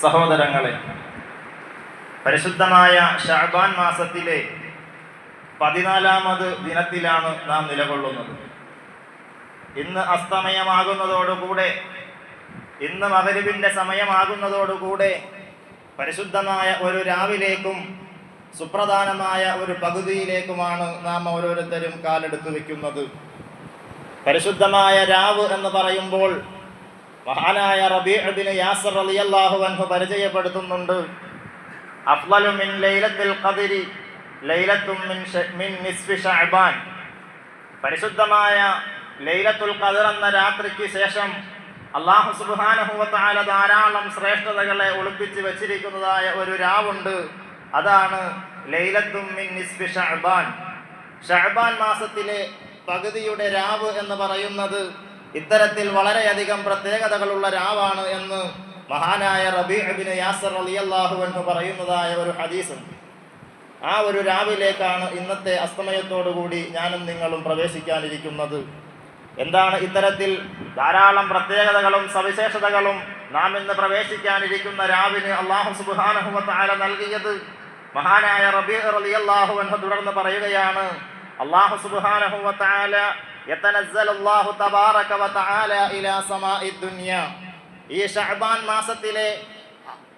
സഹോദരങ്ങളെ പരിശുദ്ധമായ ഷാബാൻ മാസത്തിലെ പതിനാലാമത് ദിനത്തിലാണ് നാം നിലകൊള്ളുന്നത്. ഇന്ന് അസ്തമയമാകുന്നതോടുകൂടെ ഇന്ന് മകരുവിന്റെ സമയമാകുന്നതോടുകൂടെ പരിശുദ്ധമായ ഒരു രാവിലേക്കും സുപ്രധാനമായ ഒരു പകുതിയിലേക്കുമാണ് നാം ഓരോരുത്തരും കാലെടുത്തു വയ്ക്കുന്നത്. പരിശുദ്ധമായ രാവ് എന്ന് പറയുമ്പോൾ മഹാനായ റബീഅബിന് യാസർ അലി അള്ളാഹു അൻഹു പരിചയപ്പെടുത്തുന്നുണ്ട്. അഫ്ളലു മിൻ ലൈലത്തിൽ ഖദരി ലൈലത്തും മിൻ മിൻ നിസ്ഫി ശഅബാൻ പരിശുദ്ധമായ ലൈലത്തുൽ ഖദർ എന്ന രാത്രിക്ക് ശേഷം അള്ളാഹു തആല ധാരാളം ശ്രേഷ്ഠതകളെ ഒളിപ്പിച്ച് വെച്ചിരിക്കുന്നതായ ഒരു രാവുണ്ട്. അതാണ് ലൈലത്തും മിൻ നിസ്ഫി ശഅബാൻ ഷഅബാൻ മാസത്തിലെ പകുതിയുടെ രാവ് എന്ന് പറയുന്നത് ഇത്തരത്തിൽ വളരെയധികം പ്രത്യേകതകളുള്ള രാവാണ് എന്ന് മഹാനായ റബീഅബിന് യാസർ റളിയല്ലാഹു എന്ന് പറയുന്നതായ ഒരു ഹദീസുണ്ട്. ആ ഒരു രാവിലേക്കാണ് ഇന്നത്തെ അസ്തമയത്തോടുകൂടി ഞാനും നിങ്ങളും പ്രവേശിക്കാനിരിക്കുന്നത്. എന്താണ് ഇത്തരത്തിൽ ധാരാളം പ്രത്യേകതകളും സവിശേഷതകളും നാം ഇന്ന് പ്രവേശിക്കാനിരിക്കുന്ന രാവിന് അള്ളാഹു തആല നൽകിയത്? മഹാനായ റബീ റളിയല്ലാഹു എന്ന് തുടർന്ന് പറയുകയാണ് അള്ളാഹു സുബ്ഹാനഹു ഈ ഷഅബാൻ മാസത്തിലെ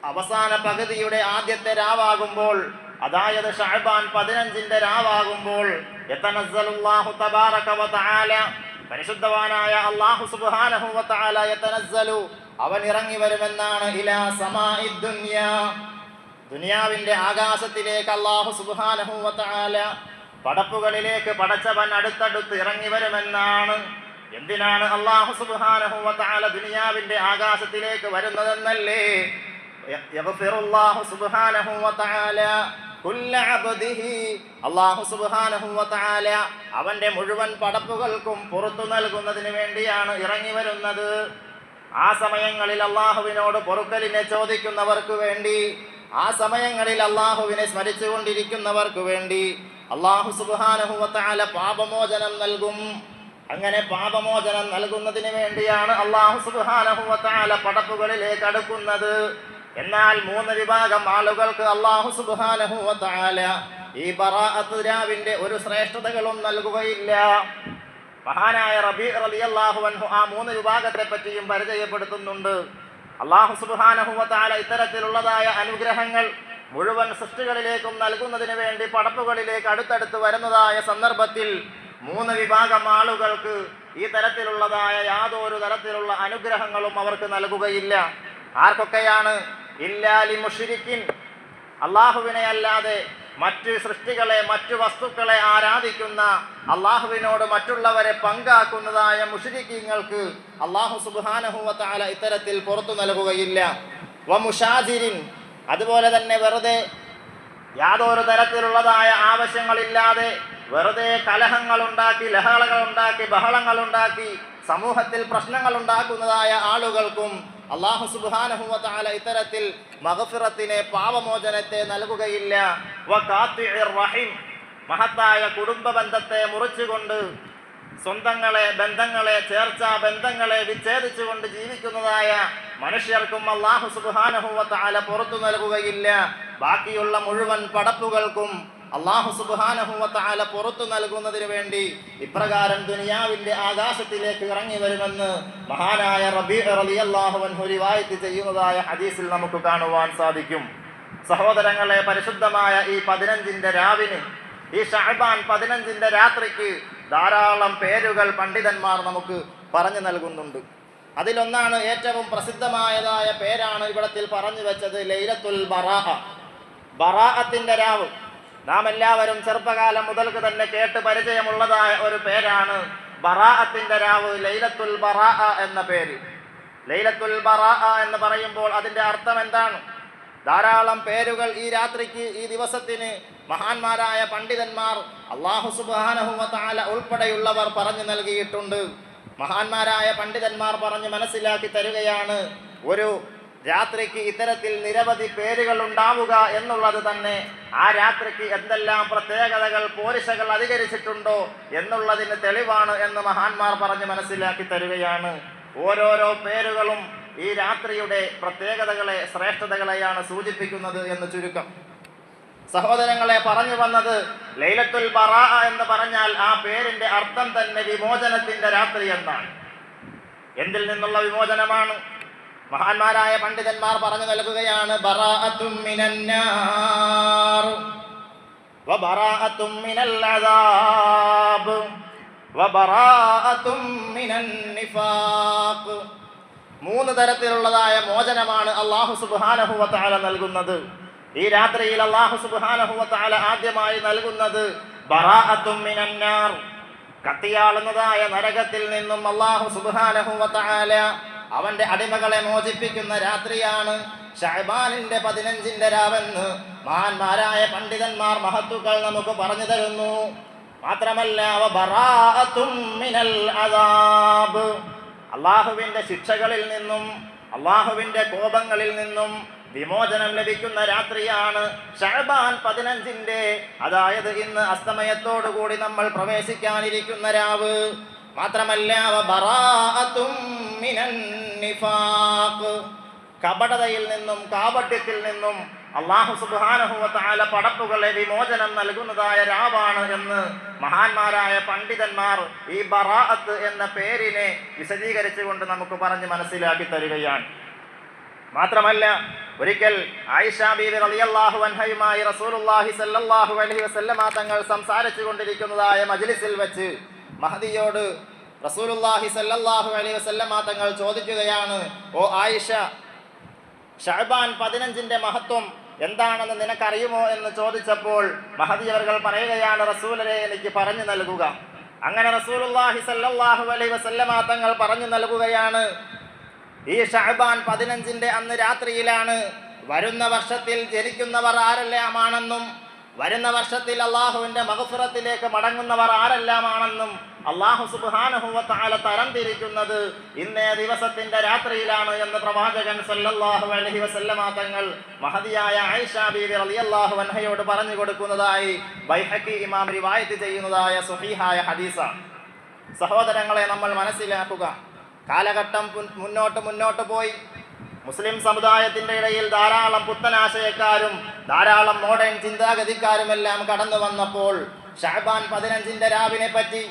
അവസാന പകുതിയുടെ ആദ്യത്തെ രാവാകുമ്പോൾ അതായത് ഷഅബാൻ പതിനഞ്ചിന്റെ രാവാകുമ്പോൾ പരിശുദ്ധവാനായ വ യതനസ്സലു അവൻ ഇറങ്ങി വരുമെന്നാണ് ഇലാ ദുനിയ. ദുനിയാവിന്റെ ആകാശത്തിലേക്ക് അള്ളാഹു തആല പടപ്പുകളിലേക്ക് പടച്ചവൻ അടുത്തടുത്ത് ഇറങ്ങി വരുമെന്നാണ്. എന്തിനാണ് അള്ളാഹു സുബ്ഹാനഹു വ ദുനിയാവിന്റെ ആകാശത്തിലേക്ക് വരുന്നതെന്നല്ലേ? അവന്റെ മുഴുവൻ പടപ്പുകൾക്കും പുറത്തു നൽകുന്നതിന് വേണ്ടിയാണ് ഇറങ്ങി വരുന്നത്. ആ സമയങ്ങളിൽ അള്ളാഹുവിനോട് പൊറുക്കലിനെ ചോദിക്കുന്നവർക്ക് വേണ്ടി ആ സമയങ്ങളിൽ അള്ളാഹുവിനെ സ്മരിച്ചുകൊണ്ടിരിക്കുന്നവർക്ക് വേണ്ടി അള്ളാഹു തആല പാപമോചനം നൽകും. അങ്ങനെ പാപമോചനം നൽകുന്നതിന് വേണ്ടിയാണ് അള്ളാഹു തആല പടപ്പുകളിലേക്ക് അടുക്കുന്നത്. എന്നാൽ മൂന്ന് വിഭാഗം ആളുകൾക്ക് അള്ളാഹു തആല ഈ ബറാഅത്ത് രാവിന്റെ ഒരു ശ്രേഷ്ഠതകളും നൽകുകയില്ല. മഹാനായ റബി റളിയല്ലാഹു അൻഹു ആ മൂന്ന് വിഭാഗത്തെ പറ്റിയും പരിചയപ്പെടുത്തുന്നുണ്ട്. അള്ളാഹു തആല ഇത്തരത്തിലുള്ളതായ അനുഗ്രഹങ്ങൾ മുഴുവൻ സൃഷ്ടികളിലേക്കും നൽകുന്നതിന് വേണ്ടി പടപ്പുകളിലേക്ക് അടുത്തടുത്ത് വരുന്നതായ സന്ദർഭത്തിൽ മൂന്ന് വിഭാഗം ആളുകൾക്ക് ഈ തരത്തിലുള്ളതായ യാതൊരു തരത്തിലുള്ള അനുഗ്രഹങ്ങളും അവർക്ക് നൽകുകയില്ല. ആർക്കൊക്കെയാണ്? ഇല്ലാലി മുഷിരിക്കിൻ അള്ളാഹുവിനെ അല്ലാതെ മറ്റ് സൃഷ്ടികളെ മറ്റു വസ്തുക്കളെ ആരാധിക്കുന്ന അള്ളാഹുവിനോട് മറ്റുള്ളവരെ പങ്കാക്കുന്നതായ മുഷിരിക്കീങ്ങൾക്ക് അള്ളാഹു സുബാനഹുവത്താല ഇത്തരത്തിൽ പുറത്തു നൽകുകയില്ല. വ മുഷാജിരിൻ. അതുപോലെ തന്നെ വെറുതെ യാതൊരു തരത്തിലുള്ളതായ ആവശ്യങ്ങളില്ലാതെ വെറുതെ ഉണ്ടാക്കി ബഹളങ്ങൾ ഉണ്ടാക്കി സമൂഹത്തിൽ പ്രശ്നങ്ങൾ ഉണ്ടാക്കുന്നതായ ആളുകൾക്കും അള്ളാഹു സുബ്ഹാനഹു തആല ഇത്തരത്തിൽ മഹഫിറത്തിനെ പാപമോചനത്തെ നൽകുകയില്ല. മഹത്തായ കുടുംബ ബന്ധത്തെ മുറിച്ചുകൊണ്ട് സ്വന്തങ്ങളെ ബന്ധങ്ങളെ ചേർച്ച ബന്ധങ്ങളെ വിച്ഛേദിച്ചുകൊണ്ട് ജീവിക്കുന്നതായ മനുഷ്യർക്കും അള്ളാഹു സുബ്ഹാനഹു തആല പുറത്തു നൽകുകയില്ല. ബാക്കിയുള്ള മുഴുവൻ പടപ്പുകൾക്കും അള്ളാഹു സുബ്ഹാനഹു തആല പുറത്തു നൽകുന്നതിന് വേണ്ടി ഇപ്രകാരം ദുനിയാവിന്റെ ആകാശത്തിലേക്ക് ഇറങ്ങി വരുമെന്ന് മഹാനായ റബി റളിയല്ലാഹു അൻഹു റിവായത്ത് ചെയ്യുന്നതായ ഹദീസിൽ നമുക്ക് കാണുവാൻ സാധിക്കും. സഹോദരങ്ങളെ പരിശുദ്ധമായ ഈ പതിനഞ്ചിന്റെ രാവിന് ഈ ഷഹബാൻ പതിനഞ്ചിന്റെ രാത്രിക്ക് ധാരാളം പേരുകൾ പണ്ഡിതന്മാർ നമുക്ക് പറഞ്ഞു നൽകുന്നുണ്ട്. അതിലൊന്നാണ് ഏറ്റവും പ്രസിദ്ധമായതായ പേരാണ് ഇവിടത്തിൽ പറഞ്ഞു വെച്ചത് ലൈലത്തുൽ ബറാഹ. ബറാഹത്തിന്റെ രാവ്. നാം എല്ലാവരും ചെറുപ്പകാലം മുതൽക്ക് തന്നെ കേട്ട് പരിചയമുള്ളതായ ഒരു പേരാണ് ബറാഅത്തിന്റെ രാവ് ലൈലത്തുൽ ബറാഅ എന്ന പേര്. ലൈലത്തുൽ ബറാഅ എന്ന് പറയുമ്പോൾ അതിന്റെ അർത്ഥം എന്താണ്? ധാരാളം പേരുകൾ ഈ രാത്രിക്ക് ഈ ദിവസത്തിന് മഹാന്മാരായ പണ്ഡിതന്മാർ അള്ളാഹു സുബാനഹുമത്താല ഉൾപ്പെടെയുള്ളവർ പറഞ്ഞു നൽകിയിട്ടുണ്ട്. മഹാന്മാരായ പണ്ഡിതന്മാർ പറഞ്ഞു മനസ്സിലാക്കി തരികയാണ്. ഒരു രാത്രിക്ക് ഇത്തരത്തിൽ നിരവധി പേരുകൾ ഉണ്ടാവുക എന്നുള്ളത് തന്നെ ആ രാത്രിക്ക് എന്തെല്ലാം പ്രത്യേകതകൾ പോരിശകൾ അധികരിച്ചിട്ടുണ്ടോ എന്നുള്ളതിന് തെളിവാണ് എന്ന് മഹാന്മാർ പറഞ്ഞ് മനസ്സിലാക്കി തരികയാണ്. ഓരോരോ പേരുകളും ഈ രാത്രിയുടെ പ്രത്യേകതകളെ ശ്രേഷ്ഠതകളെയാണ് സൂചിപ്പിക്കുന്നത് എന്ന് ചുരുക്കം. സഹോദരങ്ങളെ പറഞ്ഞു വന്നത് ലൈലത്തുൽ ബറാ എന്ന് പറഞ്ഞാൽ ആ പേരിന്റെ അർത്ഥം തന്നെ വിമോചനത്തിന്റെ രാത്രി എന്നാണ്. എന്തിൽ നിന്നുള്ള വിമോചനമാണ്? മഹാന്മാരായ പണ്ഡിതന്മാർ പറഞ്ഞു നൽകുകയാണ് മൂന്ന് തരത്തിലുള്ളതായ മോചനമാണ് അള്ളാഹു സുബ്ഹാനഹു വതആല നൽകുന്നത്. ഈ രാത്രിയിൽ അള്ളാഹു സുബ്ഹാനഹു വതആല ആദ്യമായി നൽകുന്നത് കത്തിയാളുന്നതായ നരകത്തിൽ നിന്നും അള്ളാഹു സുബ്ഹാനഹു വതആല അവന്റെ അടിമകളെ മോചിപ്പിക്കുന്ന രാത്രിയാണ് ഷഹബാനിന്റെ പതിനഞ്ചിന്റെ രാവെന്ന് മഹാന്മാരായ പണ്ഡിതന്മാർ മഹത്തുക്കൾ നമുക്ക് പറഞ്ഞു തരുന്നു. മാത്രമല്ല അവ മിനൽ അള്ളാഹുവിന്റെ ശിക്ഷകളിൽ നിന്നും അള്ളാഹുവിന്റെ കോപങ്ങളിൽ നിന്നും വിമോചനം ലഭിക്കുന്ന രാത്രിയാണ് ഷഹബാൻ പതിനഞ്ചിന്റെ അതായത് ഇന്ന് അസ്തമയത്തോടുകൂടി നമ്മൾ പ്രവേശിക്കാനിരിക്കുന്ന രാവ്. മാത്രമല്ല കപടതയിൽ നിന്നും കാപട്യത്തിൽ നിന്നും അള്ളാഹു സുബാനഹുവത്തായ പടപ്പുകളെ വിമോചനം നൽകുന്നതായ രാവാണ് എന്ന് മഹാന്മാരായ പണ്ഡിതന്മാർ ഈ ബറാഅത്ത് എന്ന പേരിനെ വിശദീകരിച്ചുകൊണ്ട് നമുക്ക് പറഞ്ഞ് മനസ്സിലാക്കി തരികയാണ്. മാത്രമല്ല ഒരിക്കൽ ആയിഷ ബീബി റളിയല്ലാഹു അൻഹയുമായി റസൂലുള്ളാഹി സല്ലല്ലാഹു അലൈഹി വസല്ലമ തങ്ങൾ സംസാരിച്ചു കൊണ്ടിരിക്കുന്നതായ മജ്ലിസിൽ വെച്ച് മഹദിയോട് റസൂലുള്ളാഹി സല്ലല്ലാഹു അലൈഹി വസല്ലമ തങ്ങൾ ചോദിക്കുകയാണ് ഓ ആയിഷ ഷഹബാൻ പതിനഞ്ചിന്റെ മഹത്വം എന്താണെന്ന് നിനക്കറിയുമോ? എന്ന് ചോദിച്ചപ്പോൾ മഹദി അവർകൾ പറയുകയാണ് റസൂലരെ എനിക്ക് പറഞ്ഞു നൽകുക. അങ്ങനെ റസൂലുള്ളാഹി സല്ലല്ലാഹു അലൈഹി വസല്ലമ തങ്ങൾ പറഞ്ഞു നൽകുകയാണ് ഈ ഷഹബാൻ പതിനഞ്ചിന്റെ അന്ന് രാത്രിയിലാണ് വരുന്ന വർഷത്തിൽ ജനിക്കുന്നവർ ആരെല്ലാമാണെന്നും വരുന്ന വർഷത്തിൽ അള്ളാഹുവിന്റെ മഹഫുറത്തിലേക്ക് മടങ്ങുന്നവർ ആരെല്ലാമാണെന്നും അള്ളാഹു സുബാനഹുവത്താല തരം തിരിക്കുന്നത് ഇന്നേ ദിവസത്തിന്റെ രാത്രിയിലാണ് എന്ന് പ്രവാചകൻ സല്ലല്ലാഹു അലഹി വസല്ലമ തങ്ങൾ മഹതിയായ ആയിഷ അലി റളിയല്ലാഹു അൻഹയോട് പറഞ്ഞു കൊടുക്കുന്നതായി ബൈഹക്കി ഇമാം റിവായത്ത് ചെയ്യുന്നതായ സുഹീഹായ ഹദീസ സഹോദരങ്ങളെ നമ്മൾ മനസ്സിലാക്കുക. കാലഘട്ടം മുന്നോട്ട് മുന്നോട്ട് പോയി. മുസ്ലിം സമുദായത്തിന്റെ ഇടയിൽ ധാരാളം പുത്തനാശയക്കാരും ധാരാളം മോഡേൺ ചിന്താഗതിക്കാരുമെല്ലാം കടന്നു വന്നപ്പോൾ ഷഹബാൻ പതിനഞ്ചിന്റെ രാവിനെ പറ്റി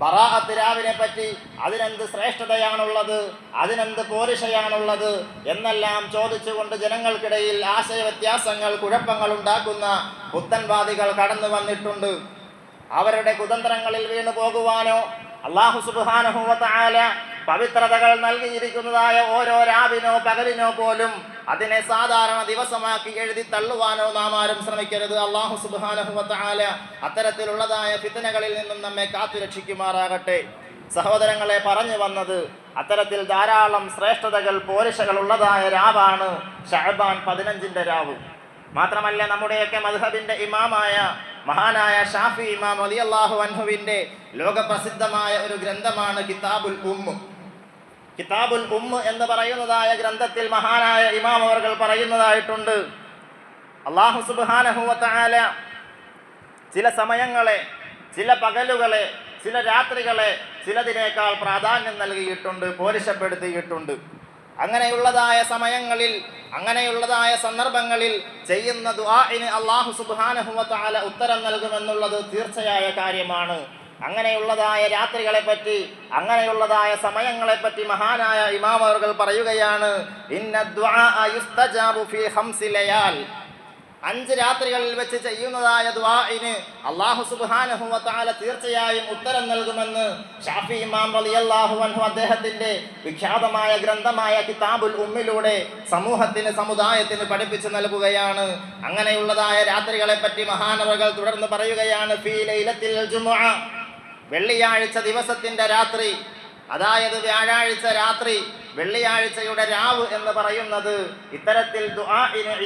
ബറാഅത്ത് രാവിനെ പറ്റി അതിനെന്ത് ശ്രേഷ്ഠതയാണുള്ളത് അതിനെന്ത് പോരിഷയാണുള്ളത് എന്നെല്ലാം ചോദിച്ചുകൊണ്ട് ജനങ്ങൾക്കിടയിൽ ആശയവ്യത്യാസങ്ങൾ കുഴപ്പങ്ങൾ ഉണ്ടാക്കുന്ന പുത്തൻവാദികൾ കടന്നു വന്നിട്ടുണ്ട്. അവരുടെ കുതന്ത്രങ്ങളിൽ വീണു പോകുവാനോ അള്ളാഹു സുബാനഹുവല പവിത്രതകൾ നൽകിയിരിക്കുന്നതായ ഓരോ രാവിനോ പകലിനോ പോലും അതിനെ സാധാരണ ദിവസമാക്കി എഴുതി തള്ളുവാനോ നാം ആരും ശ്രമിക്കരുത്. അള്ളാഹു സുബാനഹുവല അത്തരത്തിലുള്ളതായ ഫിത്തനകളിൽ നിന്നും നമ്മെ കാത്തുരക്ഷിക്കുമാറാകട്ടെ സഹോദരങ്ങളെ പറഞ്ഞു വന്നത് അത്തരത്തിൽ ധാരാളം ശ്രേഷ്ഠതകൾ പോരിഷകൾ ഉള്ളതായ രാവാണ് ഷഹബാൻ പതിനഞ്ചിന്റെ രാവ്. മാത്രമല്ല നമ്മുടെയൊക്കെ മധുഹബിന്റെ ഇമാമായ മഹാനായ ഷാഫി ഇമാം അലി അള്ളാഹു അൻഹുവിന്റെ ലോകപ്രസിദ്ധമായ ഒരു ഗ്രന്ഥമാണ് കിതാബുൽ ഉമ്മ് കിതാബുൽ ഉമ്മ എന്ന് പറയുന്നതായ ഗ്രന്ഥത്തിൽ മഹാനായ ഇമാം അവർകൾ പറയുന്നതായിട്ടുണ്ട്. അള്ളാഹു സുബാനഹുവല ചില സമയങ്ങളെ ചില പകലുകളെ ചില രാത്രികളെ ചിലതിനേക്കാൾ പ്രാധാന്യം നൽകിയിട്ടുണ്ട് പോരിശപ്പെടുത്തിയിട്ടുണ്ട്. അങ്ങനെയുള്ളതായ സമയങ്ങളിൽ അങ്ങനെയുള്ളതായ സന്ദർഭങ്ങളിൽ ചെയ്യുന്ന ദുആഇന് അള്ളാഹു തആല ഉത്തരം നൽകുമെന്നുള്ളത് തീർച്ചയായ കാര്യമാണ്. അങ്ങനെയുള്ളതായ രാത്രികളെ പറ്റി അങ്ങനെയുള്ളതായ സമയങ്ങളെ പറ്റി മഹാനായ ഇമാമവർകൾ പറയുകയാണ് ഇന്ന ദുആ യുസ്തജാബു ഫീ ഖംസി ലയാൽ. അഞ്ച് രാത്രികളിൽ വെച്ച് ചെയ്യുന്നതായ സുബ്ഹാനഹു വ തആല തീർച്ചയായും ഉത്തരം നൽകുമെന്ന് ഷാഫി ഇമാം റളിയല്ലാഹു അൻഹു അദ്ദേഹത്തിന്റെ വിഖ്യാതമായ ഗ്രന്ഥമായ കിതാബുൽ ഉമ്മിലൂടെ സമൂഹത്തിന് സമുദായത്തിന് പഠിപ്പിച്ചു നൽകുകയാണ്. അങ്ങനെയുള്ളതായ രാത്രികളെ പറ്റി മഹാനവകൾ തുടർന്ന് പറയുകയാണ് ഫീ ലൈലത്തിൽ ജുമുഅ. വെള്ളിയാഴ്ച ദിവസത്തിന്റെ രാത്രി അതായത് വ്യാഴാഴ്ച രാത്രി വെള്ളിയാഴ്ചയുടെ രാവ് എന്ന് പറയുന്നത് ഇത്തരത്തിൽ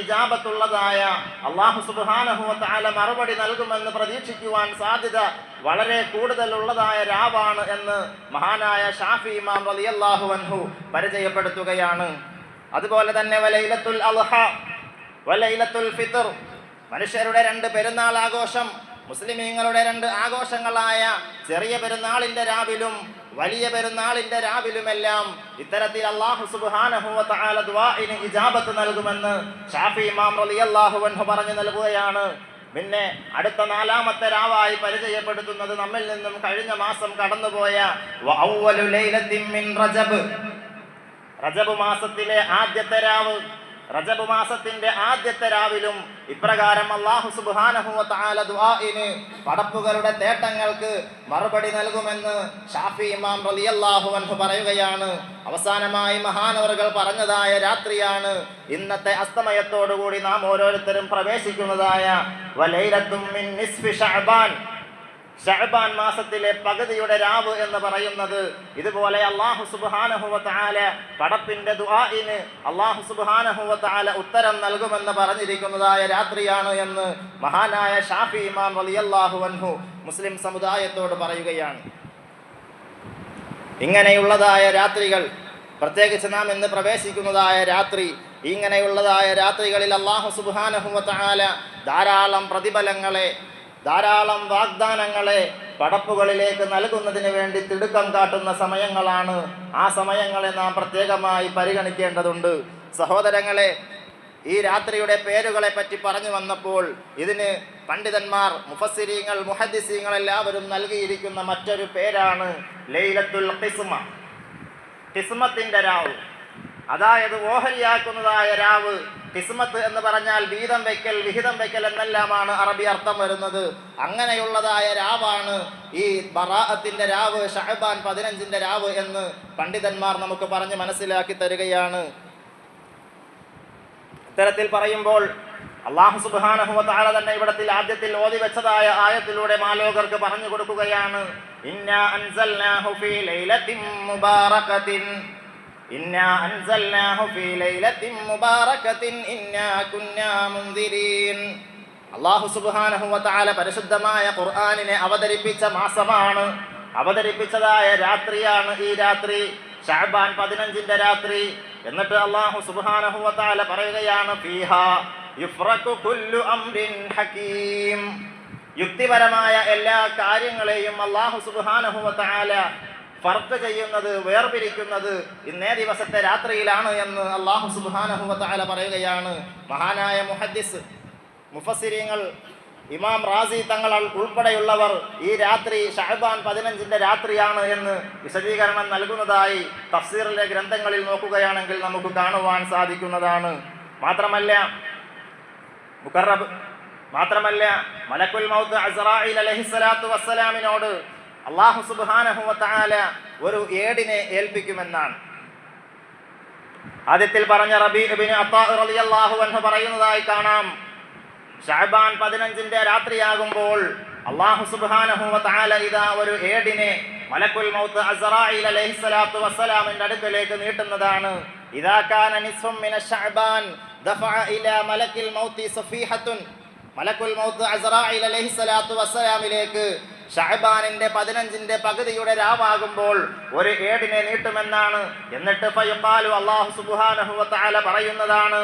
ഇജാബത്തുള്ളതായ അള്ളാഹു സുബ്ഹാനഹു വ മറുപടി നൽകുമെന്ന് പ്രതീക്ഷിക്കുവാൻ സാധ്യത വളരെ കൂടുതലുള്ളതായ രാവാണ് എന്ന് മഹാനായ ഷാഫി ഇമാം റളിയല്ലാഹു അൻഹു പരിചയപ്പെടുത്തുകയാണ്. അതുപോലെ തന്നെ വലൈലത്തുൽ അൽഹ വലൈലത്തുൽ ഫിത്തർ മനുഷ്യരുടെ രണ്ട് പെരുന്നാൾ ആഘോഷം മുസ്ലിമീങ്ങളുടെ രണ്ട് ആഘോഷങ്ങളായ ചെറിയ പെരുന്നാളിന്റെ രാവിലും വലിയ പെരുന്നാളിന്റെ രാവിലുമെല്ലാം ഇത്തരത്തിൽ അള്ളാഹു ദുആഇന് ഇജാബത്ത് നൽകുമെന്ന് ഷാഫി ഇമാം റളിയല്ലാഹു അൻഹു പറഞ്ഞു നൽകുകയാണ്. പിന്നെ അടുത്ത നാലാമത്തെ രാവായി പരിചയപ്പെടുത്തുന്നത് നമ്മിൽ നിന്നും കഴിഞ്ഞ മാസം കടന്നുപോയ റജബ്. റജബ് മാസത്തിലെ ആദ്യത്തെ രാവ് റജബ് മാസത്തിന്റെ ആദ്യത്തെ രാവിലും ഇപ്രകാരം അള്ളാഹു ദുആഇന് പടപ്പുകളുടെ തേട്ടങ്ങൾക്ക് മറുപടി നൽകുമെന്ന് ഷാഫി ഇമാം റളിയല്ലാഹു അൻഹു പറയുകയാണ്. അവസാനമായി മഹാനവറുകൾ പറഞ്ഞതായ രാത്രിയാണ് ഇന്നത്തെ അസ്തമയത്തോടുകൂടി നാം ഓരോരുത്തരും പ്രവേശിക്കുന്നതായ വലൈലത്തും മിൻ ഷഅബാൻ മാസത്തിലെ പകുതിയുടെ രാവ് എന്ന് പറയുന്നത് ഇതുപോലെ അള്ളാഹു സുബ്ഹാനഹു തആല പടപ്പിന്റെ ദുആഇന് അള്ളാഹു സുബ്ഹാനഹു തആല ഉത്തരം നൽകുമെന്ന് പറഞ്ഞിരിക്കുന്നതായ രാത്രിയാണ് എന്ന് മഹാനായ ഷാഫി ഇമാം റളിയല്ലാഹു അൻഹു മുസ്ലിം സമുദായത്തോട് പറയുകയാണ്. ഇങ്ങനെയുള്ളതായ രാത്രികൾ പ്രത്യേകിച്ച് നാം ഇന്ന് പ്രവേശിക്കുന്നതായ രാത്രി ഇങ്ങനെയുള്ളതായ രാത്രികളിൽ അള്ളാഹു സുബ്ഹാനഹു തആല ധാരാളം പ്രതിഫലങ്ങളെ ധാരാളം വാഗ്ദാനങ്ങളെ പടപ്പുകളിലേക്ക് നൽകുന്നതിന് വേണ്ടി തിടുക്കം കാട്ടുന്ന സമയങ്ങളാണ്. ആ സമയങ്ങളെ നാം പ്രത്യേകമായി പരിഗണിക്കേണ്ടതുണ്ട്. സഹോദരങ്ങളെ ഈ രാത്രിയുടെ പേരുകളെ പറ്റി പറഞ്ഞു വന്നപ്പോൾ ഇതിന് പണ്ഡിതന്മാർ മുഫസിരീങ്ങൾ മുഹദ്ദിസീങ്ങൾ എല്ലാവരും നൽകിയിരിക്കുന്ന മറ്റൊരു പേരാണ് ലൈലത്തുൽ ഖിസ്മ. കിസ്മത്തിന്റെ രാവ്. അതായത് ഓഹരിയാക്കുന്നതായ രാവ് കിസ്മത്ത് എന്ന് പറഞ്ഞാൽ വീതം വയ്ക്കൽ വിഹിതം വയ്ക്കൽ എന്നെല്ലാമാണ് അറബി അർത്ഥം വരുന്നത്. അങ്ങനെയുള്ളതായ രാവാണ് ഈ ബറാഅത്തിന്റെ രാവ് ഷഹബാൻ പതിനഞ്ചിന്റെ രാവ് എന്ന് പണ്ഡിതന്മാർ നമുക്ക് പറഞ്ഞ് മനസ്സിലാക്കി തരികയാണ്. ഇത്തരത്തിൽ പറയുമ്പോൾ അള്ളാഹു സുബ്ഹാനഹു വ തആല തന്നെ ഇവിടത്തിൽ ആദ്യത്തിൽ ഓതി വെച്ചതായ ആയത്തിലൂടെ മാലോകർക്ക് പറഞ്ഞു കൊടുക്കുകയാണ്. ഇന്നാ അൻസൽനാഹു അള്ളാഹു തആല പരിശുദ്ധമായ ഖുർആനിനെ അവതരിപ്പിച്ച മാസമാണ്. അവതരിപ്പിച്ചതായ രാത്രിയാണ് ഈ രാത്രി ഷാബാൻ പതിനഞ്ചിന്റെ രാത്രി. എന്നിട്ട് അള്ളാഹു സുബ്ഹാനഹു വ പറയുകയാണ് ഫീഹാ യുഫ്റഖു കുല്ലു അംരിൻ ഹകീം. യുക്തിപരമായ എല്ലാ കാര്യങ്ങളെയും അള്ളാഹു സുബ്ഹാനഹു ഫർക്ക് ചെയ്യുന്നത് വേർപിരിക്കുന്നത് ഇന്നേ ദിവസത്തെ രാത്രിയിലാണ് എന്ന് അള്ളാഹു തആല പറയുകയാണ് മഹാനായ മുഹദ്ദിസ്. മുഫസിരിങ്ങൾ ഇമാം റാസി തങ്ങൾ ഉൾപ്പെടെയുള്ളവർ ഈ രാത്രി ഷഹബാൻ പതിനഞ്ചിന്റെ രാത്രിയാണ് എന്ന് വിശദീകരണം നൽകുന്നതായി തഫ്സീറിലെ ഗ്രന്ഥങ്ങളിൽ നോക്കുകയാണെങ്കിൽ നമുക്ക് കാണുവാൻ സാധിക്കുന്നതാണ്. മാത്രമല്ല മുഖറബ് മാത്രമല്ല മലക്കുൽ മൗത്ത് അസറായിൽ അലഹിസ്സലാത്തു വസ്സലാമിനോട് അള്ളാഹു വ ഒരു ഏടിനെ ഏൽപ്പിക്കുമെന്നാണ്. ആദ്യത്തിൽ പറഞ്ഞ റബി അള്ളാഹു പറയുന്നതായി കാണാം. ഷഅബാൻ പതിനഞ്ചിന്റെ രാത്രിയാകുമ്പോൾ അള്ളാഹു തആല ഇതാ ഒരു ഏടിനെ മലക്കുൽ മൗത്ത് അസറായിലു വസ്സലാമിന്റെ അടുക്കലേക്ക് നീട്ടുന്നതാണ്. മലക്കിൽ മൗത്തി വസ്സലാമിലേക്ക് ഷഅബാനിന്റെ പതിനഞ്ചിന്റെ പകുതിയുടെ രാവാകുമ്പോൾ ഒരു ഏടിനെ നീട്ടുമെന്നാണ്. എന്നിട്ട് ഫയുഖാലു അല്ലാഹു സുബ്ഹാനഹു വ പറയുന്നതാണ്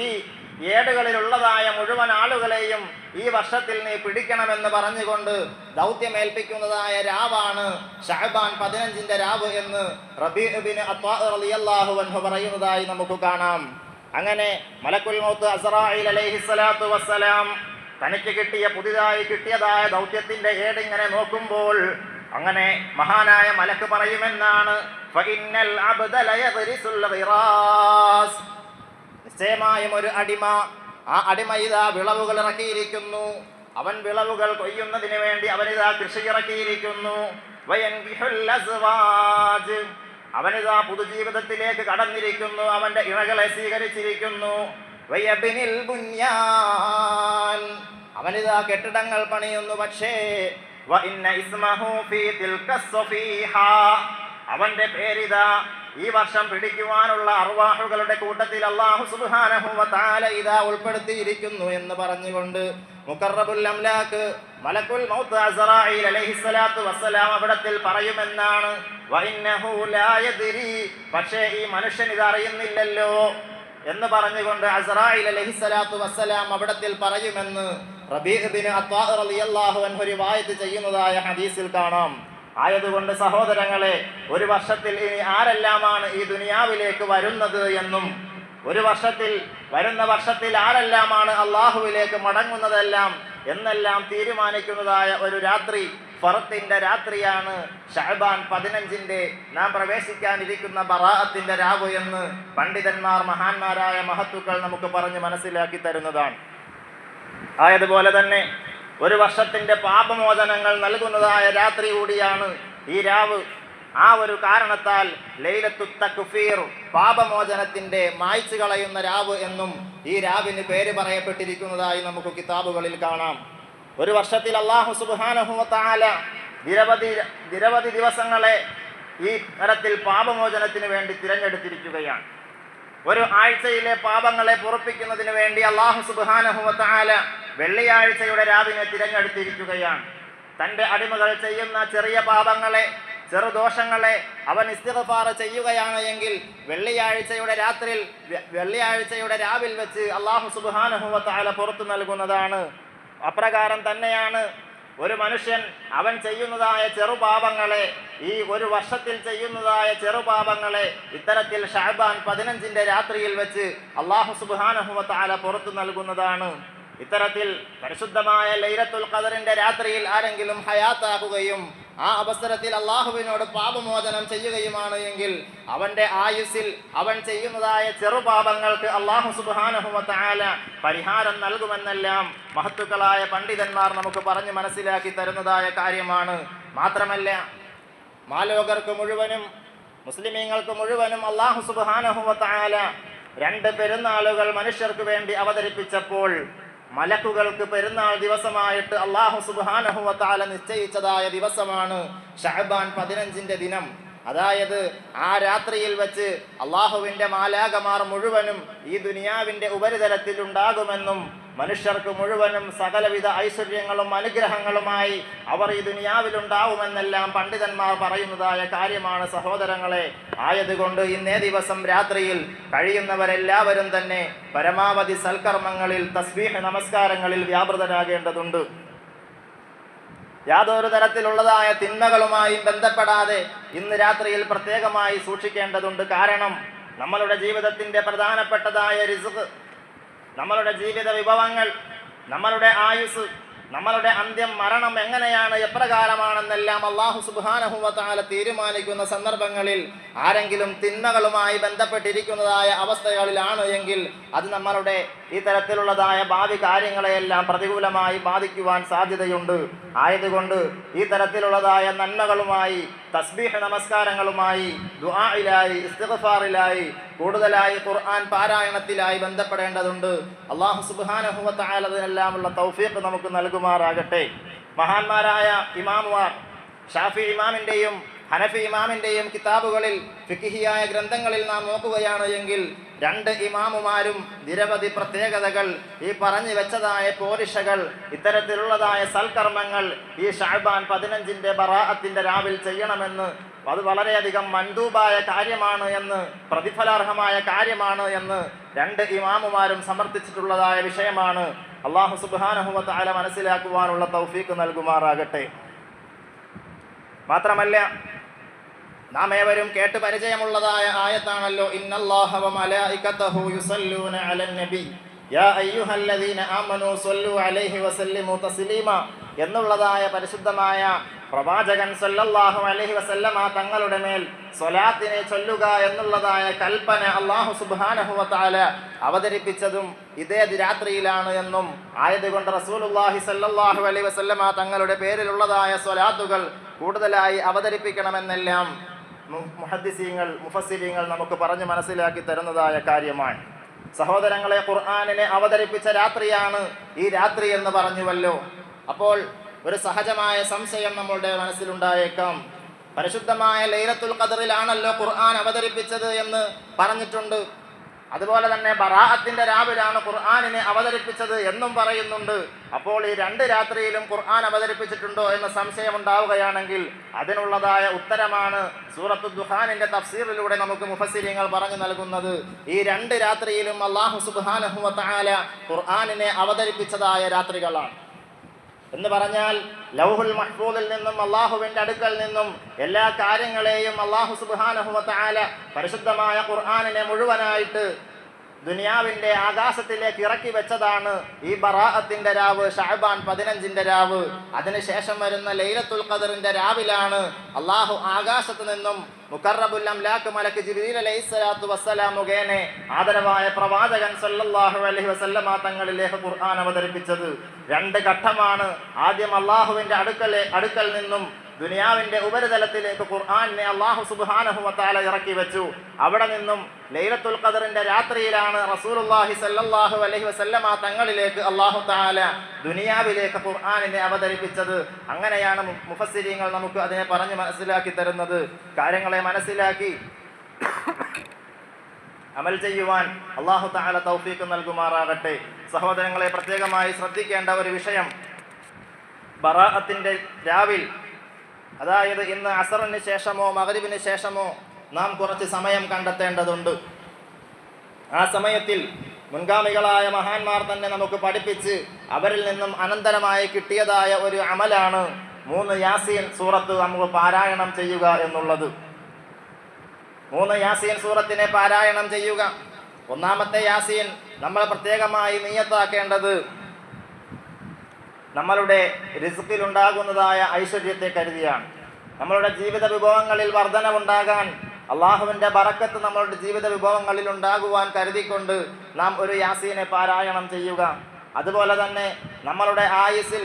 ഈ ഏടുകളിലുള്ളതായ മുഴുവൻ ആളുകളെയും ഈ വർഷത്തിൽ നീ പിടിക്കണമെന്ന് പറഞ്ഞുകൊണ്ട് ദൗത്യമേൽപ്പിക്കുന്നതായ രാവാണ് ഷഹബാൻ പതിനഞ്ചിന്റെ രാവ് എന്ന് റബീബിന് അൻഹു പറയുന്നതായി നമുക്ക് കാണാം. അങ്ങനെ മലക്കുൽ മൗത്ത് അസ്റായിൽ അലൈഹിസ്സലാത്തു വസ്സലാം തനിക്ക് കിട്ടിയ പുതിയതായി കിട്ടിയതായ ദൗത്യത്തിന്റെ ഏടിങ്ങനെ നോക്കുമ്പോൾ അങ്ങനെ മഹാനായ മലക്ക് പറയുമെന്നാണ്. നിശ്ചയമായും ഒരു അടിമ. ആ അടിമ ഇതാ വിളവുകൾ ഇറക്കിയിരിക്കുന്നു. അവൻ വിളവുകൾ കൊയ്യുന്നതിന് വേണ്ടി അവനിതാ കൃഷി ഇറക്കിയിരിക്കുന്നു. അവനിതാ പുതുജീവിതത്തിലേക്ക് കടന്നിരിക്കുന്നു അവന്റെ ഇണകളെ സ്വീകരിച്ചിരിക്കുന്നു. അവനിതാ കെട്ടിടങ്ങൾ പണിയുന്നു പക്ഷേ ഇസ്മഹു ഫീ. അവന്റെ പേരിതാ ഈ വർഷം പിടിക്കുവാനുള്ള അർവാഹുകളുടെ കൂട്ടത്തിൽ അള്ളാഹു സുബ്ഹാനഹു വ തആല ഇതാ ഉൾപ്പെടുത്തിയിരിക്കുന്നു എന്ന് പറഞ്ഞുകൊണ്ട് മുഖറബുൽ അംലാക്ക് മലക്കുൽ മൗത്ത് അസ്റായിൽ അലഹിസ്സലാത്തു വസ്സലാം അവിടത്തിൽ പറയുമെന്നാണ്. പക്ഷേ ഈ മനുഷ്യൻ ഇത് അറിയുന്നില്ലല്ലോ എന്ന് പറഞ്ഞുകൊണ്ട് അസ്റായിൽ അലഹിസ്സലാത്തു വസ്സലാം അവിടത്തിൽ പറയുമെന്ന് റബീഹ് ബിൻ അത്താ റളിയല്ലാഹു അൻഹു റിവായത്ത് ചെയ്യുന്നതായ ഹദീസിൽ കാണാം. ആയതുകൊണ്ട് സഹോദരങ്ങളെ ഒരു വർഷത്തിൽ ഇനി ആരെല്ലാമാണ് ഈ ദുനിയാവിലേക്ക് വരുന്നത് എന്നും ഒരു വർഷത്തിൽ വരുന്ന വർഷത്തിൽ ആരെല്ലാമാണ് അള്ളാഹുവിലേക്ക് മടങ്ങുന്നതെല്ലാം എന്നെല്ലാം തീരുമാനിക്കുന്നതായ ഒരു രാത്രി ഫറത്തിന്റെ രാത്രിയാണ് ഷഹബാൻ പതിനഞ്ചിന്റെ നാം പ്രവേശിക്കാനിരിക്കുന്ന ബറാഅത്തിന്റെ രാവ് എന്ന് പണ്ഡിതന്മാർ മഹാന്മാരായ മഹത്തുക്കൾ നമുക്ക് പറഞ്ഞ് മനസ്സിലാക്കി തരുന്നതാണ്. ആയതുപോലെ തന്നെ ഒരു വർഷത്തിന്റെ പാപമോചനങ്ങൾ നൽകുന്നതായ രാത്രി കൂടിയാണ് ഈ രാവ്. ആ ഒരു കാരണത്താൽ ലൈലത്തു തക്ഫീർ പാപമോചനത്തിന്റെ മായ്ച്ചു കളയുന്ന രാവ് എന്നും ഈ രാവിന് പേര് പറയപ്പെട്ടിരിക്കുന്നതായി നമുക്ക് കിതാബുകളിൽ കാണാം. ഒരു വർഷത്തിൽ അള്ളാഹു തആല നിരവധി നിരവധി ദിവസങ്ങളെ ഈ തരത്തിൽ പാപമോചനത്തിന് വേണ്ടി തിരഞ്ഞെടുത്തിരിക്കുകയാണ്. ഒരു ആഴ്ചയിലെ പാപങ്ങളെ പൊറപ്പിക്കുന്നതിന് വേണ്ടി അള്ളാഹു സുബാനഹുമത്താല വെള്ളിയാഴ്ചയുടെ രാവിനെ തിരഞ്ഞെടുത്തിരിക്കുകയാണ്. തന്റെ അടിമകൾ ചെയ്യുന്ന ചെറിയ പാപങ്ങളെ ചെറുദോഷങ്ങളെ അവൻ ഇസ്തിഗ്ഫാർ ചെയ്യുകയാണ് എങ്കിൽ വെള്ളിയാഴ്ചയുടെ രാത്രിയിൽ വെള്ളിയാഴ്ചയുടെ രാവിൽ വെച്ച് അള്ളാഹു സുബാനഹുവത്താല പുറത്തു നൽകുന്നതാണ്. അപ്രകാരം തന്നെയാണ് ഒരു മനുഷ്യൻ അവൻ ചെയ്യുന്നതായ ചെറുപാപങ്ങളെ ഈ ഒരു വർഷത്തിൽ ചെയ്യുന്നതായ ചെറുപാപങ്ങളെ ഇത്തരത്തിൽ ഷാബാൻ പതിനഞ്ചിന്റെ രാത്രിയിൽ വെച്ച് അള്ളാഹു സുബാനഹുമത്താല പുറത്തു നൽകുന്നതാണ്. ഇത്തരത്തിൽ പരിശുദ്ധമായ ലൈലത്തുൽ ഖദറിന്റെ രാത്രിയിൽ ആരെങ്കിലും ഹയാത്താക്കുകയും ആ അവസരത്തിൽ അള്ളാഹുവിനോട് പാപമോചനം ചെയ്യുകയുമാണ് എങ്കിൽ അവന്റെ ആയുസ്സിൽ അവൻ ചെയ്യുന്നതായ ചെറുപാപങ്ങൾക്ക് അള്ളാഹു സുബാനഹുമത്തായ പരിഹാരം നൽകുമെന്നെല്ലാം മഹത്തുക്കളായ പണ്ഡിതന്മാർ നമുക്ക് പറഞ്ഞു മനസ്സിലാക്കി തരുന്നതായ കാര്യമാണ്. മാത്രമല്ല മാലോകർക്ക് മുഴുവനും മുസ്ലിമീങ്ങൾക്ക് മുഴുവനും അള്ളാഹു സുബാനഹുമത്തായ രണ്ട് പെരുന്നാളുകൾ മനുഷ്യർക്ക് വേണ്ടി അവതരിപ്പിച്ചപ്പോൾ മലക്കുകൾക്ക് പെരുന്നാൾ ദിവസമായിട്ട് അള്ളാഹു സുബാനഹുവത്താല നിശ്ചയിച്ചതായ ദിവസമാണ് ഷഹബാൻ പതിനഞ്ചിന്റെ ദിനം. അതായത് ആ രാത്രിയിൽ വെച്ച് അള്ളാഹുവിന്റെ മാലാകമാർ മുഴുവനും ഈ ദുനിയാവിന്റെ ഉപരിതലത്തിൽ ഉണ്ടാകുമെന്നും മനുഷ്യർക്ക് മുഴുവനും സകലവിധ ഐശ്വര്യങ്ങളും അനുഗ്രഹങ്ങളുമായി അവർ ഈ ദുനിയാവിലുണ്ടാവുമെന്നെല്ലാം പണ്ഡിതന്മാർ പറയുന്നതായ കാര്യമാണ് സഹോദരങ്ങളെ. ആയതുകൊണ്ട് ഇന്നേ ദിവസം രാത്രിയിൽ കഴിയുന്നവരെല്ലാവരും തന്നെ പരമാവധി സൽക്കർമ്മങ്ങളിൽ തസ്ബീഹ് നമസ്കാരങ്ങളിൽ വ്യാപൃതരാകേണ്ടതുണ്ട്. യാതൊരു തരത്തിലുള്ളതായ തിന്മകളുമായി ബന്ധപ്പെടാതെ ഇന്ന് രാത്രിയിൽ പ്രത്യേകമായി സൂക്ഷിക്കേണ്ടതുണ്ട്. കാരണം നമ്മളുടെ ജീവിതത്തിന്റെ പ്രധാനപ്പെട്ടതായ റിസ്ക് നമ്മളുടെ ജീവിത വിഭവങ്ങൾ നമ്മളുടെ ആയുസ് നമ്മളുടെ അന്ത്യം മരണം എങ്ങനെയാണ് എപ്രകാരമാണെന്നെല്ലാം അള്ളാഹു സുബാനഹുവത്താല തീരുമാനിക്കുന്ന സന്ദർഭങ്ങളിൽ ആരെങ്കിലും തിന്മകളുമായി ബന്ധപ്പെട്ടിരിക്കുന്നതായ അവസ്ഥകളിലാണ് എങ്കിൽ അത് നമ്മളുടെ ഈ തരത്തിലുള്ളതായ ഭാവി കാര്യങ്ങളെയെല്ലാം പ്രതികൂലമായി ബാധിക്കുവാൻ സാധ്യതയുണ്ട്. ആയതുകൊണ്ട് ഈ തരത്തിലുള്ളതായ നന്മകളുമായി തസ്ബീഹ് നമസ്കാരങ്ങളുമായി ദുആയിലായി ഇസ്തിഗ്ഫാറിലായി കൂടുതലായി ഖുർആൻ പാരായണത്തിലായി ബന്ധപ്പെടേണ്ടതുണ്ട്. അള്ളാഹു സുബാനഹുവത്തായാൽ അതിനെല്ലാമുള്ള തൗഫീഖ് നമുക്ക് നൽകുമാറാകട്ടെ. മഹാന്മാരായ ഇമാമുമാർ ഷാഫി ഇമാമിന്റെയും ഹനഫി ഇമാമിന്റെയും കിതാബുകളിൽ ഫിക്കിഹിയായ ഗ്രന്ഥങ്ങളിൽ നാം നോക്കുകയാണ് എങ്കിൽ രണ്ട് ഇമാമുമാരും നിരവധി പ്രത്യേകതകൾ ഈ പറഞ്ഞു വെച്ചതായ പോരിഷകൾ ഇത്തരത്തിലുള്ളതായ സൽക്കർമ്മങ്ങൾ ഈ ഷാബാൻ പതിനഞ്ചിന്റെ ബറാഅത്തിന്റെ രാവിൽ ചെയ്യണമെന്ന് അത് വളരെയധികം മൻദൂബായ കാര്യമാണ് എന്ന് പ്രതിഫലാർഹമായ കാര്യമാണ് എന്ന് രണ്ട് ഇമാമുമാരും സമർത്ഥിച്ചിട്ടുള്ളതായ വിഷയമാണ്. അള്ളാഹു സുബാനഹുമത്ത് അല മനസ്സിലാക്കുവാനുള്ള തൗഫീക്ക് നൽകുമാറാകട്ടെ. മാത്രമല്ല നാം ഏവരും കേട്ട് പരിചയമുള്ളതായ ആയത്താണല്ലോ. എന്നുള്ളതായ പരിശുദ്ധമായ പ്രവാചകൻ സല്ലല്ലാഹു അലൈഹി വസല്ലമ തങ്ങളുടെ മേൽ സ്വലാത്തിനെ ചൊല്ലുക എന്നുള്ളതായ കൽപ്പന അള്ളാഹു സുബ്ഹാനഹു വതആല അവതരിപ്പിച്ചതും ഇതേ രാത്രിയിലാണ് എന്നും ആയതുകൊണ്ട് റസൂലുള്ളാഹി സല്ലല്ലാഹു അലൈഹി വസല്ലമ തങ്ങളുടെ പേരിലുള്ളതായ സ്വലാത്തുകൾ കൂടുതലായി അവതരിപ്പിക്കണമെന്നെല്ലാം മുഹദ്ദിസീങ്ങൾ മുഫസ്സിലീങ്ങൾ നമുക്ക് പറഞ്ഞു മനസ്സിലാക്കി തരുന്നതായ കാര്യമാണ്. സഹോദരങ്ങളെ ഖുർആാനിനെ അവതരിപ്പിച്ച രാത്രിയാണ് ഈ രാത്രി എന്ന് പറഞ്ഞുവല്ലോ. അപ്പോൾ ഒരു സഹജമായ സംശയം നമ്മളുടെ മനസ്സിലുണ്ടായേക്കാം. പരിശുദ്ധമായ ലൈലത്തുൽ ഖദറിലാണല്ലോ ഖുർആൻ അവതരിപ്പിച്ചത് എന്ന് പറഞ്ഞിട്ടുണ്ട്. അതുപോലെ തന്നെ ബറാഅത്തിന്റെ രാവിലാണ് ഖുർആാനിനെ അവതരിപ്പിച്ചത് എന്നും പറയുന്നുണ്ട്. അപ്പോൾ ഈ രണ്ട് രാത്രിയിലും ഖുർആൻ അവതരിപ്പിച്ചിട്ടുണ്ടോ എന്ന സംശയം ഉണ്ടാവുകയാണെങ്കിൽ അതിനുള്ളതായ ഉത്തരമാണ് സൂറത്ത് ദുഹാനിന്റെ തഫ്സീറിലൂടെ നമുക്ക് മുഫസിരിയങ്ങൾ പറഞ്ഞു നൽകുന്നത്. ഈ രണ്ട് രാത്രിയിലും അള്ളാഹു സുബ്ഹാനഹു വ തആല ഖുർആനിനെ അവതരിപ്പിച്ചതായ രാത്രികളാണ്. എന്ന് പറഞ്ഞാൽ ലൗഹുൽ മഹ്ഫൂദിൽ നിന്നും അള്ളാഹുവിന്റെ അടുക്കൽ നിന്നും എല്ലാ കാര്യങ്ങളെയും അള്ളാഹു സുബാനഹുവല പരിശുദ്ധമായ ഖുർആാനിനെ മുഴുവനായിട്ട് ദുനിയാവിന്റെ ആകാശത്തിലേക്ക് ഇറക്കി വെച്ചതാണ് ഈ ബറാഅത്തിന്റെ രാവ് ഷഹബാൻ പതിനഞ്ചിന്റെ രാവ്. അതിനുശേഷം വരുന്ന ലൈലത്തുൽ ഖദറിന്റെ രാവിലാണ് അള്ളാഹു ആകാശത്ത് നിന്നും മുക്കറബുൽ അംലാക്ക് മലക്ക് ജിബീൽ അലൈഹി സ്വലാത്തു വസ്സലാം മുഖേനെ ആദരവായ പ്രവാചകൻ സല്ലല്ലാഹു അലൈഹി വസല്ലമ തങ്ങളിലേക്ക് ഖുർആൻ അവതരിപ്പിച്ചത്. രണ്ട് ഘട്ടമാണ്. ആദ്യം അള്ളാഹുവിന്റെ അടുക്കലെ അടുക്കൽ നിന്നും ദുനിയാവിന്റെ ഉപരിതലത്തിലേക്ക് ഖുർആാനിനെ അള്ളാഹു സുബാനഹുമത്താല ഇറക്കി വെച്ചു. അവിടെ നിന്നും ലൈലത്തുൽ ഖദറിന്റെ രാത്രിയിലാണ് റസൂലുള്ളാഹി സല്ലല്ലാഹു അലൈഹി വസല്ലമ തങ്ങളിലേക്ക് അള്ളാഹു താല ദുനിയാവിലേക്ക് ഖുർആാനിനെ അവതരിപ്പിച്ചത്. അങ്ങനെയാണ് മുഫസ്സിരിങ്ങൾ നമുക്ക് അതിനെ പറഞ്ഞ് മനസ്സിലാക്കി തരുന്നത്. കാര്യങ്ങളെ മനസ്സിലാക്കി അമൽ ചെയ്യുവാൻ അള്ളാഹു താല തൗഫീക്ക് നൽകുമാറാകട്ടെ. സഹോദരങ്ങളെ പ്രത്യേകമായി ശ്രദ്ധിക്കേണ്ട ഒരു വിഷയം ബറാഅത്തിന്റെ രാവിൽ അതായത് ഇന്ന് അസറിന് ശേഷമോ മകരിവിന് ശേഷമോ നാം കുറച്ച് സമയം കണ്ടെത്തേണ്ടതുണ്ട്. ആ സമയത്തിൽ മുൻഗാമികളായ മഹാന്മാർ തന്നെ നമുക്ക് പഠിപ്പിച്ച് അവരിൽ നിന്നും അനന്തരമായി കിട്ടിയതായ ഒരു അമലാണ് മൂന്ന് യാസീൻ സൂറത്ത് നമുക്ക് പാരായണം ചെയ്യുക എന്നുള്ളത്. മൂന്ന് യാസീൻ സൂറത്തിനെ പാരായണം ചെയ്യുക. ഒന്നാമത്തെ യാസീൻ നമ്മൾ പ്രത്യേകമായി നീയത്താക്കേണ്ടത് നമ്മളുടെ റിസ്ക്കിലുണ്ടാകുന്നതായ ഐശ്വര്യത്തെ കരുതിയാണ്. നമ്മളുടെ ജീവിത വിഭവങ്ങളിൽ വർധനവുണ്ടാകാൻ അള്ളാഹുവിന്റെ ബറക്കത്ത് നമ്മളുടെ ജീവിത വിഭവങ്ങളിൽ ഉണ്ടാകുവാൻ കരുതിക്കൊണ്ട് നാം ഒരു യാസീനെ പാരായണം ചെയ്യുക. അതുപോലെ തന്നെ നമ്മളുടെ ആയുസിൽ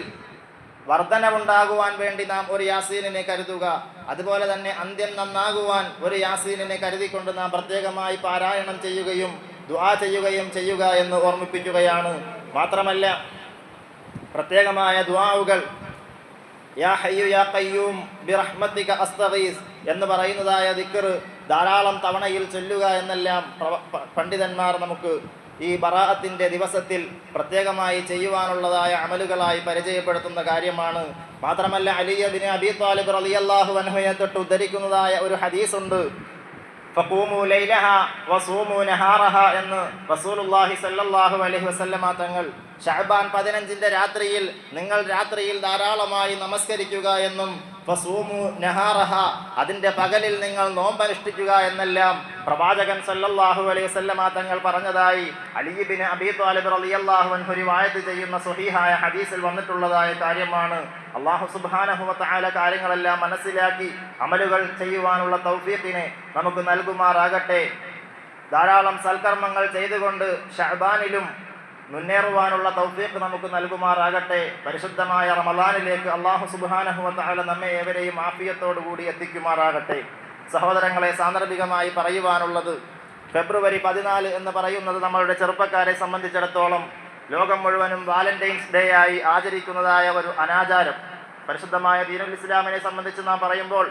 വർധനവുണ്ടാകുവാൻ വേണ്ടി നാം ഒരു യാസീനിനെ കരുതുക. അതുപോലെ തന്നെ അന്ത്യം നന്നാകുവാൻ ഒരു യാസീനിനെ കരുതിക്കൊണ്ട് നാം പ്രത്യേകമായി പാരായണം ചെയ്യുകയും ദുആ ചെയ്യുകയും ചെയ്യുക എന്ന് ഓർമ്മിപ്പിക്കുകയാണ്. മാത്രമല്ല പ്രത്യേകമായ ദുആവുകൾ. യാ ഹയ്യു യാ കയ്യൂം ബിറഹ്മതിക അസ്തഗീസ് എന്ന് പറയുന്നതായ ദിക്കർ ധാരാളം തവണയിൽ ചൊല്ലുക എന്നെല്ലാം പണ്ഡിതന്മാർ നമുക്ക് ഈ ബറാഅത്തിന്റെ ദിവസത്തിൽ പ്രത്യേകമായി ചെയ്യുവാനുള്ളതായ അമലുകളായി പരിചയപ്പെടുത്തുന്ന കാര്യമാണ്. മാത്രമല്ല അലിയബിന് അബി താലിബ് അള്ളാഹു അൻഹുയെ തൊട്ട് ഉദ്ധരിക്കുന്നതായ ഒരു ഹദീസുണ്ട്. ഫഖൂമു ലൈലഹ വസൂമു നഹാറഹ എന്ന് റസൂലുള്ളാഹി സല്ലല്ലാഹു അലൈഹി വസല്ലമ തങ്ങൾ ഷഅബാൻ പതിനഞ്ചിന്റെ രാത്രിയിൽ നിങ്ങൾ രാത്രിയിൽ ധാരാളമായി നമസ്കരിക്കുക എന്നും ഫസൂമു നഹാറഹ അതിന്റെ പകലിൽ നിങ്ങൾ നോമ്പനുഷ്ഠിക്കുക എന്നെല്ലാം പ്രവാചകൻ സല്ലല്ലാഹു അലൈഹി വസല്ലമ തങ്ങൾ പറഞ്ഞതായി. അലിബിന് അബി താലിബ് റളിയല്ലാഹു അൻഹു റിവായത്ത് ചെയ്യുന്ന സ്വഹീഹായ ഹദീസിൽ വന്നിട്ടുള്ളതായ കാര്യമാണ്. അള്ളാഹു സുബ്ഹാനഹു വതആല കാര്യങ്ങളെല്ലാം മനസ്സിലാക്കി അമലുകൾ ചെയ്യുവാനുള്ള തൗഫീഖിനെ നമുക്ക് നൽകുമാറാകട്ടെ. ധാരാളം സൽക്കർമ്മങ്ങൾ ചെയ്തുകൊണ്ട് ഷഹബാനിലും മുന്നേറുവാനുള്ള തൗഫീഖ് നമുക്ക് നൽകുമാറാകട്ടെ. പരിശുദ്ധമായ റമദാനിലേക്ക് അള്ളാഹു സുബ്ഹാനഹു വതആല നമ്മെ ഏവരെയും ആഫിയത്തോടുകൂടി എത്തിക്കുമാറാകട്ടെ. സഹോദരങ്ങളെ സാന്ദർഭികമായി പറയുവാനുള്ളത് ഫെബ്രുവരി പതിനാല് എന്ന് പറയുന്നത് നമ്മളുടെ ചെറുപ്പക്കാരെ സംബന്ധിച്ചിടത്തോളം ലോകം മുഴുവനും വാലന്റൈൻസ് ഡേ ആയി ആചരിക്കുന്നതായ ഒരു അനാചാരം. പരിശുദ്ധമായ ദീനുൽ ഇസ്ലാമിനെ സംബന്ധിച്ച് നാം പറയുമ്പോൾ